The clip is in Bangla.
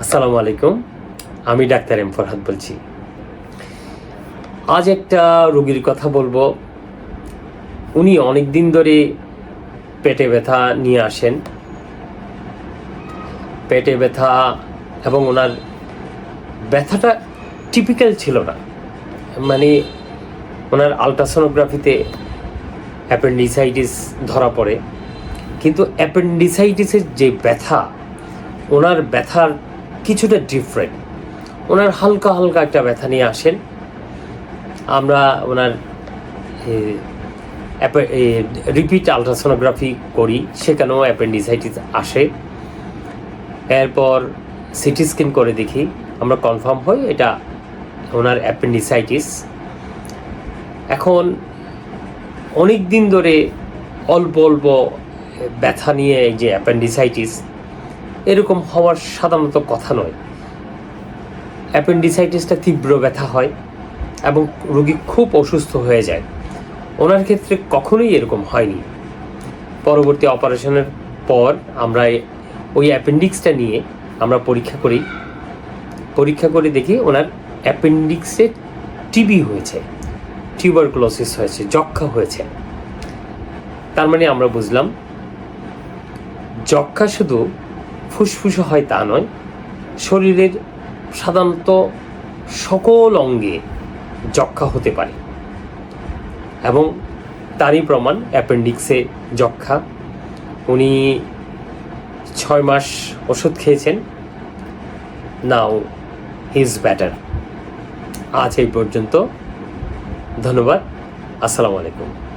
আসসালামু আলাইকুম। আমি ডাক্তার এম ফরহাদ বলছি। আজ একটা রোগীর কথা বলব। উনি অনেক দিন ধরে পেটে ব্যথা নিয়ে আসেন। পেটে ব্যথা এবং ওনার ব্যথাটা টিপিক্যাল ছিল না। মানে ওনার আলট্রাসোনোগ্রাফিতে অ্যাপেন্ডিসাইটিস ধরা পড়ে। কিন্তু অ্যাপেন্ডিসাইটিসের যে ব্যথা, ওনার ব্যথার কিছুটা ডিফারেন্ট ওনার হালকা হালকা একটা ব্যথা নিয়ে আসেন। আমরা ওনার রিপিট আলট্রাসোনোগ্রাফি করি, সেখানেও অ্যাপেন্ডিসাইটিস আসে। এরপর সিটি স্ক্যান করে দেখি, আমরা কনফার্ম হই এটা ওনার অ্যাপেন্ডিসাইটিস এখন অনেক দিন ধরে অল্প অল্প ব্যথা নিয়ে এই যে অ্যাপেন্ডিসাইটিস এরকম হওয়ার সাধারণত কথা নয়। অ্যাপেন্ডিসাইটিসটা তীব্র ব্যথা হয় এবং রোগী খুব অসুস্থ হয়ে যায়। ওনার ক্ষেত্রে কখনোই এরকম হয়নি। পরবর্তী অপারেশনের পর আমরা ওই অ্যাপেন্ডিক্সটা নিয়ে আমরা পরীক্ষা করি। পরীক্ষা করে দেখি ওনার অ্যাপেন্ডিক্সে টিবি হয়েছে, টিউবারকুলোসিস হয়েছে যক্ষা হয়েছে। তার মানে আমরা বুঝলাম যক্ষা শুধু ফুসফুসে হয় তা নয়। শরীরের সাধারণত সকল অঙ্গে যক্ষা হতে পারে। এবং তারই প্রমাণ অ্যাপেন্ডিক্সে যক্ষা উনি ছয় মাস ওষুধ খেয়েছেন। Now he's better. আজ এই পর্যন্ত ধন্যবাদ। আসসালামু আলাইকুম।